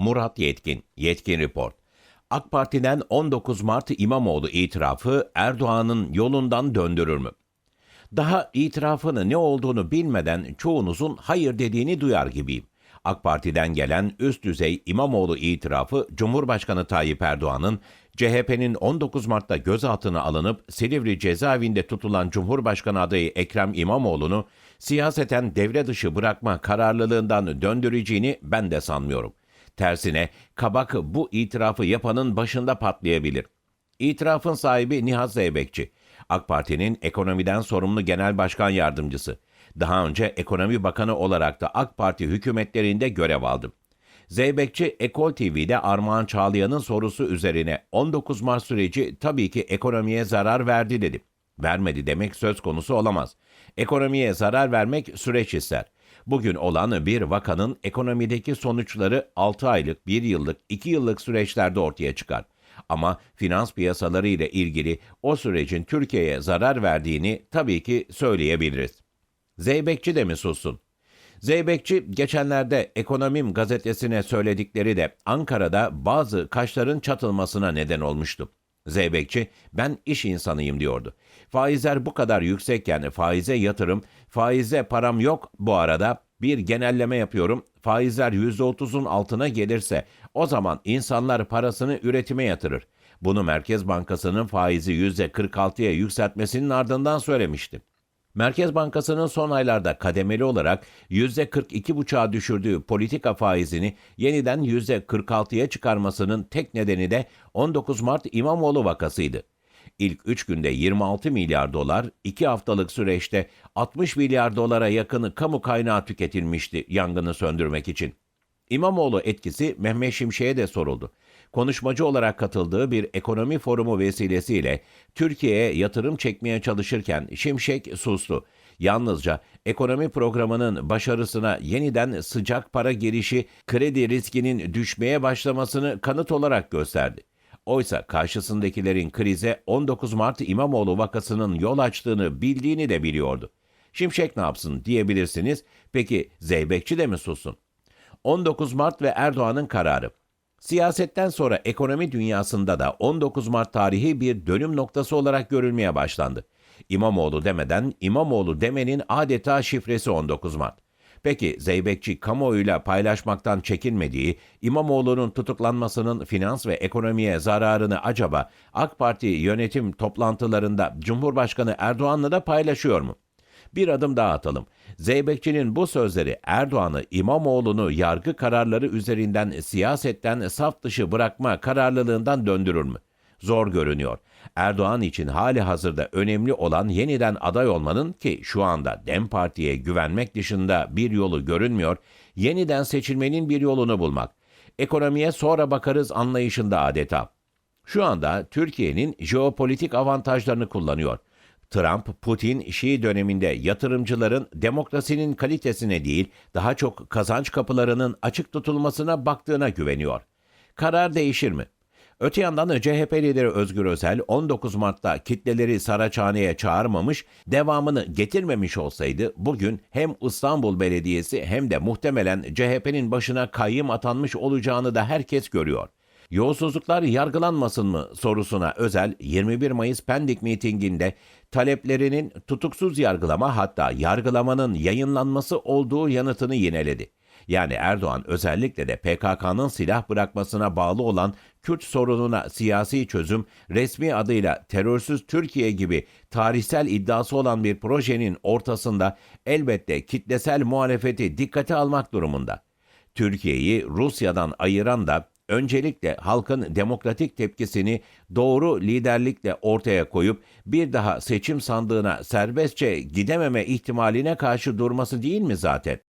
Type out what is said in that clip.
Murat Yetkin, Yetkin Report. AK Parti'den 19 Mart İmamoğlu itirafı Erdoğan'ın yolundan döndürür mü? Daha itirafını ne olduğunu bilmeden çoğunuzun hayır dediğini duyar gibiyim. AK Parti'den gelen üst düzey İmamoğlu itirafı Cumhurbaşkanı Tayyip Erdoğan'ın CHP'nin 19 Mart'ta gözaltına alınıp Silivri cezaevinde tutulan Cumhurbaşkanı adayı Ekrem İmamoğlu'nu siyaseten devre dışı bırakma kararlılığından döndüreceğini ben de sanmıyorum. Tersine kabak bu itirafı yapanın başında patlayabilir. İtirafın sahibi Nihat Zeybekçi. AK Parti'nin ekonomiden sorumlu genel başkan yardımcısı. Daha önce ekonomi bakanı olarak da AK Parti hükümetlerinde görev aldı. Zeybekçi Ekol TV'de Armağan Çağlayan'ın sorusu üzerine 19 Mart süreci tabii ki ekonomiye zarar verdi dedi. Vermedi demek söz konusu olamaz. Ekonomiye zarar vermek süreç ister. Bugün olan bir vakanın ekonomideki sonuçları 6 aylık, 1 yıllık, 2 yıllık süreçlerde ortaya çıkar. Ama finans piyasaları ile ilgili o sürecin Türkiye'ye zarar verdiğini tabii ki söyleyebiliriz. Zeybekçi de mi sussun? Zeybekçi geçenlerde Ekonomim gazetesine söyledikleri de Ankara'da bazı kaşların çatılmasına neden olmuştu. Zeybekçi ben iş insanıyım diyordu. Faizler bu kadar yüksekken faize yatırım, faize param yok bu arada bir genelleme yapıyorum. Faizler %30'un altına gelirse o zaman insanlar parasını üretime yatırır. Bunu Merkez Bankası'nın faizi %46'ya yükseltmesinin ardından söylemişti. Merkez Bankası'nın son aylarda kademeli olarak %42,5'a düşürdüğü politika faizini yeniden %46'ya çıkarmasının tek nedeni de 19 Mart İmamoğlu vakasıydı. İlk 3 günde 26 milyar dolar, 2 haftalık süreçte 60 milyar dolara yakını kamu kaynağı tüketilmişti yangını söndürmek için. İmamoğlu etkisi Mehmet Şimşek'e de soruldu. Konuşmacı olarak katıldığı bir ekonomi forumu vesilesiyle Türkiye'ye yatırım çekmeye çalışırken Şimşek sustu. Yalnızca ekonomi programının başarısına yeniden sıcak para girişi kredi riskinin düşmeye başlamasını kanıt olarak gösterdi. Oysa karşısındakilerin krize 19 Mart İmamoğlu vakasının yol açtığını bildiğini de biliyordu. Şimşek ne yapsın diyebilirsiniz. Peki Zeybekçi de mi sussun? 19 Mart ve Erdoğan'ın kararı. Siyasetten sonra ekonomi dünyasında da 19 Mart tarihi bir dönüm noktası olarak görülmeye başlandı. İmamoğlu demeden İmamoğlu demenin adeta şifresi 19 Mart. Peki Zeybekçi kamuoyuyla paylaşmaktan çekinmediği İmamoğlu'nun tutuklanmasının finans ve ekonomiye zararını acaba AK Parti yönetim toplantılarında Cumhurbaşkanı Erdoğan'la da paylaşıyor mu? Bir adım daha atalım. Zeybekçi'nin bu sözleri Erdoğan'ı İmamoğlu'nu yargı kararları üzerinden siyasetten saf dışı bırakma kararlılığından döndürür mü? Zor görünüyor. Erdoğan için hali hazırda önemli olan yeniden aday olmanın ki şu anda DEM Parti'ye güvenmek dışında bir yolu görünmüyor, yeniden seçilmenin bir yolunu bulmak. Ekonomiye sonra bakarız anlayışında adeta. Şu anda Türkiye'nin jeopolitik avantajlarını kullanıyor. Trump, Putin, Şii döneminde yatırımcıların demokrasinin kalitesine değil, daha çok kazanç kapılarının açık tutulmasına baktığına güveniyor. Karar değişir mi? Öte yandan CHP lideri Özgür Özel 19 Mart'ta kitleleri Saraçhane'ye çağırmamış, devamını getirmemiş olsaydı bugün hem İstanbul Belediyesi hem de muhtemelen CHP'nin başına kayyım atanmış olacağını da herkes görüyor. Yolsuzluklar yargılanmasın mı sorusuna özel 21 Mayıs Pendik mitinginde taleplerinin tutuksuz yargılama hatta yargılamanın yayınlanması olduğu yanıtını yineledi. Yani Erdoğan özellikle de PKK'nın silah bırakmasına bağlı olan Kürt sorununa siyasi çözüm, resmi adıyla terörsüz Türkiye gibi tarihsel iddiası olan bir projenin ortasında elbette kitlesel muhalefeti dikkate almak durumunda. Türkiye'yi Rusya'dan ayıran da öncelikle halkın demokratik tepkisini doğru liderlikle ortaya koyup bir daha seçim sandığına serbestçe gidememe ihtimaline karşı durması değil mi zaten?